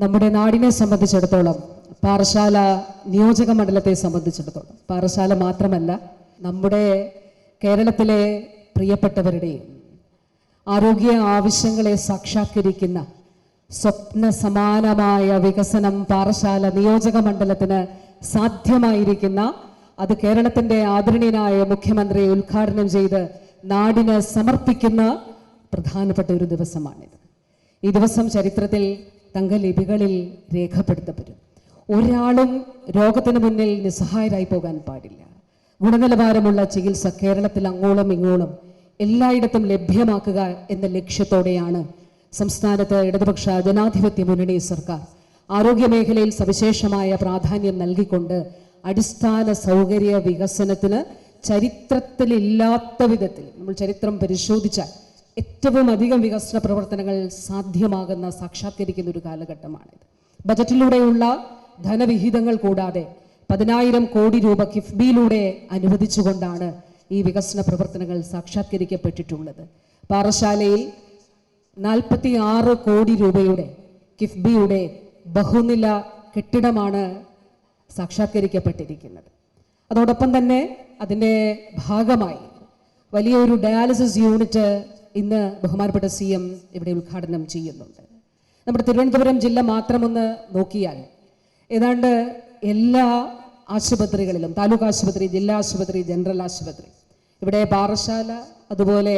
നമ്മുടെ നാടിനെ സംബന്ധിച്ചിടത്തോളം പാറശാല നിയോജക മണ്ഡലത്തെ സംബന്ധിച്ചിടത്തോളം പാറശാല മാത്രമല്ല നമ്മുടെ കേരളത്തിലെ പ്രിയപ്പെട്ടവരുടെയും ആരോഗ്യ ആവശ്യങ്ങളെ സാക്ഷാത്കരിക്കുന്ന സ്വപ്ന സമാനമായ വികസനം പാറശാല നിയോജക മണ്ഡലത്തിന് സാധ്യമായിരിക്കുന്ന അത് കേരളത്തിന്റെ ആദരണീയനായ മുഖ്യമന്ത്രി ഉദ്ഘാടനം ചെയ്ത് നാടിന് സമർപ്പിക്കുന്ന പ്രധാനപ്പെട്ട ഒരു ദിവസമാണിത്. ഈ ദിവസം ചരിത്രത്തിൽ തങ്കലിപികളിൽ രേഖപ്പെടുത്തപ്പെടും. ഒരാളും രോഗത്തിന് മുന്നിൽ നിസ്സഹായരായി പോകാൻ പാടില്ല. ഗുണനിലവാരമുള്ള ചികിത്സ കേരളത്തിൽ അങ്ങോളം ഇങ്ങോളം എല്ലായിടത്തും ലഭ്യമാക്കുക എന്ന ലക്ഷ്യത്തോടെയാണ് സംസ്ഥാനത്ത് ഇടതുപക്ഷ ജനാധിപത്യ മുന്നണി സർക്കാർ ആരോഗ്യമേഖലയിൽ സവിശേഷമായ പ്രാധാന്യം നൽകിക്കൊണ്ട് അടിസ്ഥാന സൗകര്യ വികസനത്തിന് ചരിത്രത്തിലില്ലാത്ത വിധത്തിൽ നമ്മൾ ചരിത്രം പരിശോധിച്ചാൽ ഏറ്റവും അധികം വികസന പ്രവർത്തനങ്ങൾ സാധ്യമാകുന്ന സാക്ഷാത്കരിക്കുന്ന ഒരു കാലഘട്ടമാണിത്. ബജറ്റിലൂടെയുള്ള ധനവിഹിതങ്ങൾ കൂടാതെ പതിനായിരം കോടി രൂപ കിഫ്ബിയിലൂടെ അനുവദിച്ചുകൊണ്ടാണ് ഈ വികസന പ്രവർത്തനങ്ങൾ സാക്ഷാത്കരിക്കപ്പെട്ടിട്ടുള്ളത്. പാറശാലയിൽ നാൽപ്പത്തി ആറ് കോടി രൂപയുടെ കിഫ്ബിയുടെ ബഹുനില കെട്ടിടമാണ് സാക്ഷാത്കരിക്കപ്പെട്ടിരിക്കുന്നത്. അതോടൊപ്പം തന്നെ അതിന്റെ ഭാഗമായി വലിയൊരു ഡയാലിസിസ് യൂണിറ്റ് ഇന്ന് ബഹുമാനപ്പെട്ട സി എം ഇവിടെ ഉദ്ഘാടനം ചെയ്യുന്നുണ്ട്. നമ്മുടെ തിരുവനന്തപുരം ജില്ല മാത്രമൊന്ന് നോക്കിയാൽ ഏതാണ്ട് എല്ലാ ആശുപത്രികളിലും താലൂക്ക് ആശുപത്രി ജില്ലാ ആശുപത്രി ജനറൽ ആശുപത്രി ഇവിടെ പാറശാല അതുപോലെ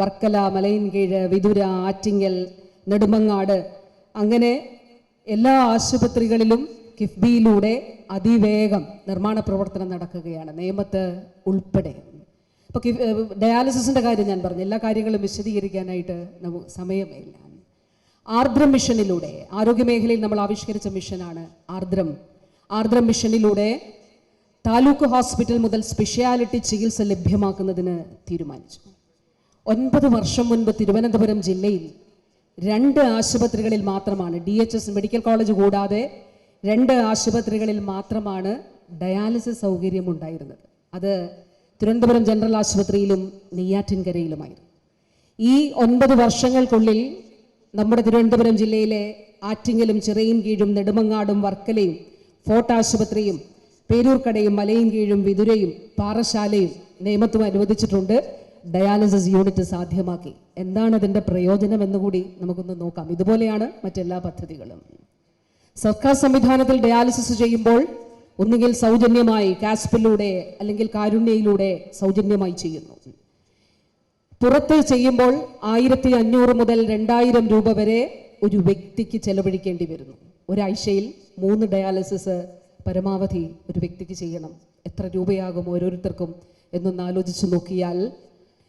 വർക്കല മലയൻകീഴ് വിദുര ആറ്റിങ്ങൽ നെടുമങ്ങാട് അങ്ങനെ എല്ലാ ആശുപത്രികളിലും കിഫ്ബിയിലൂടെ അതിവേഗം നിർമ്മാണ പ്രവർത്തനം നടക്കുകയാണ്. നിയമത്ത് ഉൾപ്പെടെ. ഇപ്പോൾ ഡയാലിസിസിന്റെ കാര്യം ഞാൻ പറഞ്ഞു. എല്ലാ കാര്യങ്ങളും വിശദീകരിക്കാനായിട്ട് നമുക്ക് സമയമില്ല. ആർദ്രം മിഷനിലൂടെ ആരോഗ്യമേഖലയിൽ നമ്മൾ ആവിഷ്കരിച്ച മിഷനാണ് ആർദ്രം. ആർദ്രം മിഷനിലൂടെ താലൂക്ക് ഹോസ്പിറ്റൽ മുതൽ സ്പെഷ്യാലിറ്റി ചികിത്സ ലഭ്യമാക്കുന്നതിന് തീരുമാനിച്ചു. ഒൻപത് വർഷം മുൻപ് തിരുവനന്തപുരം ജില്ലയിൽ രണ്ട് ആശുപത്രികളിൽ മാത്രമാണ് D H S medical college കൂടാതെ രണ്ട് ആശുപത്രികളിൽ മാത്രമാണ് ഡയാലിസിസ് സൗകര്യം ഉണ്ടായിരുന്നത്. അത് തിരുവനന്തപുരം ജനറൽ ആശുപത്രിയിലും നെയ്യാറ്റിൻകരയിലുമായിരുന്നു. ഈ ഒൻപത് വർഷങ്ങൾക്കുള്ളിൽ നമ്മുടെ തിരുവനന്തപുരം ജില്ലയിലെ ആറ്റിങ്ങലും ചിറയും കീഴും നെടുമങ്ങാടും വർക്കലയും ഫോർട്ട് ആശുപത്രിയും പേരൂർക്കടയും മലയും കീഴും വിതുരയും പാറശാലയും നിയമത്തും അനുവദിച്ചിട്ടുണ്ട്. ഡയാലിസിസ് യൂണിറ്റ് സാധ്യമാക്കി. എന്താണ് അതിന്റെ പ്രയോജനം എന്നുകൂടി നമുക്കൊന്ന് നോക്കാം. ഇതുപോലെയാണ് മറ്റെല്ലാ പദ്ധതികളും. സർക്കാർ സംവിധാനത്തിൽ ഡയാലിസിസ് ചെയ്യുമ്പോൾ ഒന്നുകിൽ സൗജന്യമായി കാസ്പിലൂടെ അല്ലെങ്കിൽ കാരുണ്യയിലൂടെ സൗജന്യമായി ചെയ്യുന്നു. പുറത്ത് ചെയ്യുമ്പോൾ ആയിരത്തി അഞ്ഞൂറ് മുതൽ രണ്ടായിരം രൂപ വരെ ഒരു വ്യക്തിക്ക് ചെലവഴിക്കേണ്ടി വരുന്നു. ഒരാഴ്ചയിൽ മൂന്ന് ഡയാലിസിസ് പരമാവധി ഒരു വ്യക്തിക്ക് ചെയ്യണം. എത്ര രൂപയാകും ഓരോരുത്തർക്കും എന്നൊന്ന് ആലോചിച്ച് നോക്കിയാൽ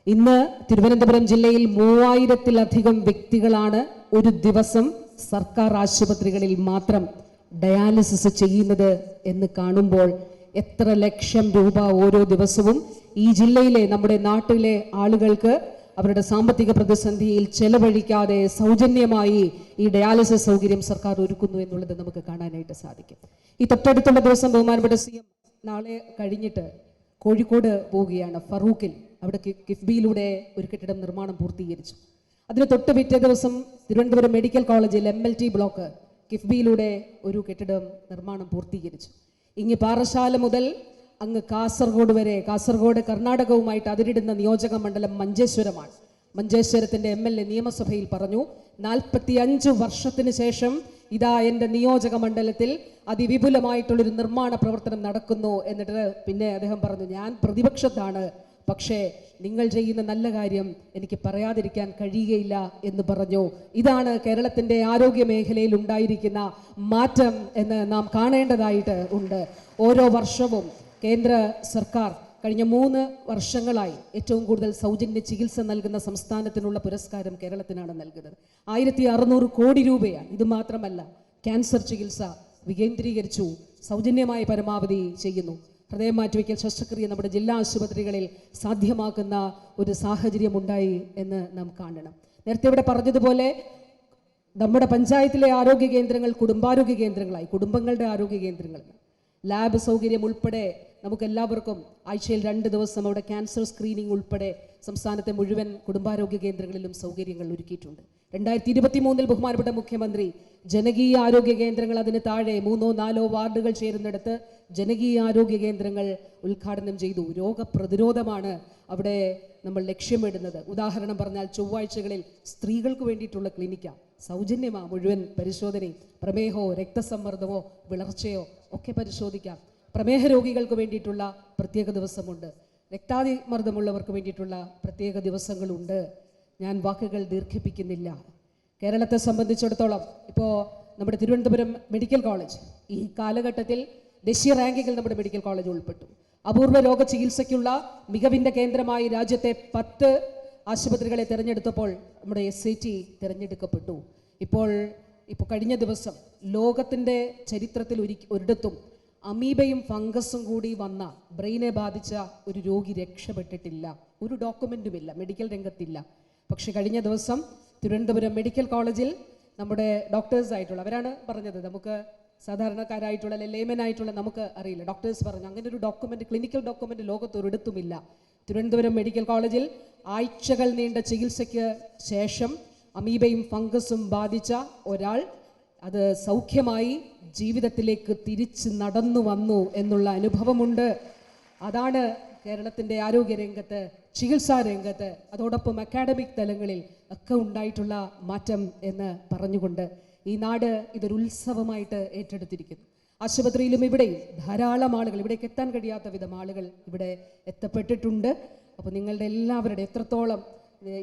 ഇന്ന് തിരുവനന്തപുരം ജില്ലയിൽ മൂവായിരത്തിലധികം വ്യക്തികളാണ് ഒരു ദിവസം സർക്കാർ ആശുപത്രികളിൽ മാത്രം ഡയാലിസിസ് ചെയ്യുന്നത് എന്ന് കാണുമ്പോൾ എത്ര ലക്ഷം രൂപ ഓരോ ദിവസവും ഈ ജില്ലയിലെ നമ്മുടെ നാട്ടിലെ ആളുകൾക്ക് അവരുടെ സാമ്പത്തിക പ്രതിസന്ധിയിൽ ചെലവഴിക്കാതെ സൗജന്യമായി ഈ ഡയാലിസിസ് സൗകര്യം സർക്കാർ ഒരുക്കുന്നു എന്നുള്ളത് നമുക്ക് കാണാനായിട്ട് സാധിക്കും. ഈ തൊട്ടടുത്തുള്ള ദിവസം ബഹുമാനപ്പെട്ട സി എം നാളെ കഴിഞ്ഞിട്ട് കോഴിക്കോട് പോവുകയാണ്. ഫറൂഖിൽ അവിടെ കിഫ്ബിയിലൂടെ ഒരു കെട്ടിടം നിർമ്മാണം പൂർത്തീകരിച്ചു. അതിന് തൊട്ട് പിറ്റേ ദിവസം തിരുവനന്തപുരം മെഡിക്കൽ കോളേജിൽ എം എൽ ടി ബ്ലോക്ക് കിഫ്ബിയിലൂടെ ഒരു കെട്ടിടം നിർമ്മാണം പൂർത്തീകരിച്ചു. ഇങ്ങ് പാറശാല മുതൽ അങ്ങ് കാസർഗോഡ് വരെ കാസർഗോഡ് കർണാടകവുമായിട്ട് അതിരിടുന്ന നിയോജക മണ്ഡലം മഞ്ചേശ്വരമാണ്. മഞ്ചേശ്വരത്തിന്റെ എം എൽ എ നിയമസഭയിൽ പറഞ്ഞു നാൽപ്പത്തി അഞ്ച് വർഷത്തിന് ശേഷം ഇതാ എന്റെ നിയോജക മണ്ഡലത്തിൽ അതിവിപുലമായിട്ടുള്ളൊരു നിർമ്മാണ പ്രവർത്തനം നടക്കുന്നു എന്നിട്ട് പിന്നെ അദ്ദേഹം പറഞ്ഞു ഞാൻ പ്രതിപക്ഷത്താണ് പക്ഷേ നിങ്ങൾ ചെയ്യുന്ന നല്ല കാര്യം എനിക്ക് പറയാതിരിക്കാൻ കഴിയുകയില്ല എന്ന് പറഞ്ഞു. ഇതാണ് കേരളത്തിന്റെ ആരോഗ്യ മേഖലയിൽ ഉണ്ടായിരിക്കുന്ന മാറ്റം എന്ന് നാം കാണേണ്ടതായിട്ട് ഉണ്ട്. ഓരോ വർഷവും കേന്ദ്ര സർക്കാർ കഴിഞ്ഞ മൂന്ന് വർഷങ്ങളായി ഏറ്റവും കൂടുതൽ സൗജന്യ ചികിത്സ നൽകുന്ന സംസ്ഥാനത്തിനുള്ള പുരസ്കാരം കേരളത്തിനാണ് നൽകുന്നത്. ആയിരത്തി അറുന്നൂറ് കോടി രൂപയാണ്. ഇത് മാത്രമല്ല ക്യാൻസർ ചികിത്സ വികേന്ദ്രീകരിച്ചു സൗജന്യമായി പരമാവധി ചെയ്യുന്നു. ഹൃദയം മാറ്റിവെക്കൽ ശസ്ത്രക്രിയ നമ്മുടെ ജില്ലാ ആശുപത്രികളിൽ സാധ്യമാക്കുന്ന ഒരു സാഹചര്യമുണ്ടായി എന്ന് നാം കാണണം. നേരത്തെ ഇവിടെ പറഞ്ഞതുപോലെ നമ്മുടെ പഞ്ചായത്തിലെ ആരോഗ്യ കേന്ദ്രങ്ങൾ കുടുംബാരോഗ്യ കേന്ദ്രങ്ങളായി കുടുംബങ്ങളുടെ ആരോഗ്യ കേന്ദ്രങ്ങൾ. ലാബ് സൗകര്യം ഉൾപ്പെടെ നമുക്ക് എല്ലാവർക്കും ആഴ്ചയിൽ രണ്ട് ദിവസം അവിടെ ക്യാൻസർ സ്ക്രീനിംഗ് ഉൾപ്പെടെ സംസ്ഥാനത്തെ മുഴുവൻ കുടുംബാരോഗ്യ കേന്ദ്രങ്ങളിലും സൗകര്യങ്ങൾ ഒരുക്കിയിട്ടുണ്ട്. രണ്ടായിരത്തി ഇരുപത്തി മൂന്നിൽ ബഹുമാനപ്പെട്ട മുഖ്യമന്ത്രി ജനകീയ ആരോഗ്യ കേന്ദ്രങ്ങൾ അതിന് താഴെ മൂന്നോ നാലോ വാർഡുകൾ ചേരുന്നിടത്ത് ജനകീയ ആരോഗ്യ കേന്ദ്രങ്ങൾ ഉദ്ഘാടനം ചെയ്തു. രോഗപ്രതിരോധമാണ് അവിടെ നമ്മൾ ലക്ഷ്യമിടുന്നത്. ഉദാഹരണം പറഞ്ഞാൽ ചൊവ്വാഴ്ചകളിൽ സ്ത്രീകൾക്ക് വേണ്ടിയിട്ടുള്ള ക്ലിനിക്കാണ് സൗജന്യമാ മുഴുവൻ പരിശോധനയും. പ്രമേഹമോ രക്തസമ്മർദ്ദമോ വിളർച്ചയോ ഒക്കെ പരിശോധിക്കാം. പ്രമേഹ രോഗികൾക്ക് വേണ്ടിയിട്ടുള്ള പ്രത്യേക ദിവസമുണ്ട്. രക്താതിമർദ്ദമുള്ളവർക്ക് വേണ്ടിയിട്ടുള്ള പ്രത്യേക ദിവസങ്ങളുണ്ട്. ഞാൻ വാക്കുകൾ ദീർഘിപ്പിക്കുന്നില്ല. കേരളത്തെ സംബന്ധിച്ചിടത്തോളം ഇപ്പോൾ നമ്മുടെ തിരുവനന്തപുരം മെഡിക്കൽ കോളേജ് ഈ കാലഘട്ടത്തിൽ ദേശീയ റാങ്കിങ്ങിൽ നമ്മുടെ മെഡിക്കൽ കോളേജ് ഉൾപ്പെട്ടു. അപൂർവ രോഗ ചികിത്സയ്ക്കുള്ള മികവിന്റെ കേന്ദ്രമായി രാജ്യത്തെ പത്ത് ആശുപത്രികളെ തിരഞ്ഞെടുത്തപ്പോൾ നമ്മുടെ എസ് ഐ ടി തിരഞ്ഞെടുക്കപ്പെട്ടു. ഇപ്പോൾ ഇപ്പോൾ കഴിഞ്ഞ ദിവസം ലോകത്തിന്റെ ചരിത്രത്തിൽ ഒരി ഒരിടത്തും അമീബയും ഫംഗസും കൂടി വന്ന ബ്രെയിനെ ബാധിച്ച ഒരു രോഗി രക്ഷപ്പെട്ടിട്ടില്ല. ഒരു ഡോക്യുമെന്റുമില്ല മെഡിക്കൽ രംഗത്തില്ല. പക്ഷെ കഴിഞ്ഞ ദിവസം തിരുവനന്തപുരം മെഡിക്കൽ കോളേജിൽ നമ്മുടെ ഡോക്ടേഴ്സ് ആയിട്ടുള്ള അവരാണ് പറഞ്ഞത് നമുക്ക് സാധാരണക്കാരായിട്ടുള്ള അല്ലെങ്കിൽ ലേമൻ ആയിട്ടുള്ള നമുക്ക് അറിയില്ല. ഡോക്ടേഴ്സ് പറഞ്ഞു അങ്ങനെ ഒരു ഡോക്യുമെന്റ് ക്ലിനിക്കൽ ഡോക്യുമെന്റ് ലോകത്ത് ഒരിടത്തുമില്ല. തിരുവനന്തപുരം മെഡിക്കൽ കോളേജിൽ ആഴ്ചകൾ നീണ്ട ചികിത്സയ്ക്ക് ശേഷം അമീബയും ഫംഗസും ബാധിച്ച ഒരാൾ അത് സൗഖ്യമായി ജീവിതത്തിലേക്ക് തിരിച്ച് നടന്നു വന്നു എന്നുള്ള അനുഭവമുണ്ട്. അതാണ് കേരളത്തിന്റെ ആരോഗ്യരംഗത്ത് ചികിത്സാ രംഗത്ത് അതോടൊപ്പം അക്കാഡമിക് തലങ്ങളിൽ ഒക്കെ ഉണ്ടായിട്ടുള്ള മാറ്റം എന്ന് പറഞ്ഞുകൊണ്ട് ഈ നാട് ഇതൊരു ഉത്സവമായിട്ട് ഏറ്റെടുത്തിരിക്കുന്നു. ആശുപത്രിയിലും ഇവിടെയും ധാരാളം ആളുകൾ ഇവിടേക്ക് എത്താൻ കഴിയാത്ത വിധം ആളുകൾ ഇവിടെ എത്തപ്പെട്ടിട്ടുണ്ട്. അപ്പോൾ നിങ്ങളുടെ എല്ലാവരുടെ എത്രത്തോളം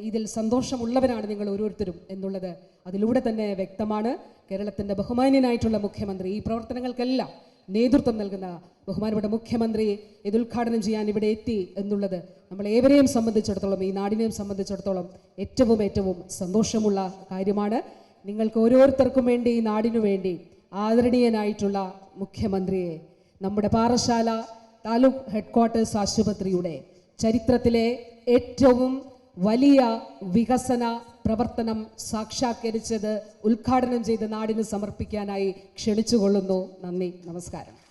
ഇതിൽ സന്തോഷമുള്ളവരാണ് നിങ്ങൾ ഓരോരുത്തരും എന്നുള്ളത് അതിലൂടെ തന്നെ വ്യക്തമാണ്. കേരളത്തിന്റെ ബഹുമാന്യനായിട്ടുള്ള മുഖ്യമന്ത്രി ഈ പ്രവർത്തനങ്ങൾക്കെല്ലാം നേതൃത്വം നൽകുന്ന ബഹുമാനപ്പെട്ട മുഖ്യമന്ത്രി ഇത് ഉദ്ഘാടനം ചെയ്യാൻ ഇവിടെ എത്തി എന്നുള്ളത് നമ്മൾ ഏവരെയും സംബന്ധിച്ചിടത്തോളം ഈ നാടിനെയും സംബന്ധിച്ചിടത്തോളം ഏറ്റവും ഏറ്റവും സന്തോഷമുള്ള കാര്യമാണ്. നിങ്ങൾക്ക് ഓരോരുത്തർക്കും വേണ്ടി ഈ നാടിനു വേണ്ടി ആദരണീയനായിട്ടുള്ള മുഖ്യമന്ത്രിയെ നമ്മുടെ പാറശാല താലൂക്ക് ഹെഡ്ക്വാർട്ടേഴ്സ് ആശുപത്രിയുടെ ചരിത്രത്തിലെ ഏറ്റവും വലിയ വികസന പ്രവർത്തനം സാക്ഷാത്കരിച്ചത് ഉദ്ഘാടനം ചെയ്ത് നാടിന് സമർപ്പിക്കാനായി ക്ഷണിച്ചുകൊള്ളുന്നു. നന്ദി. നമസ്കാരം.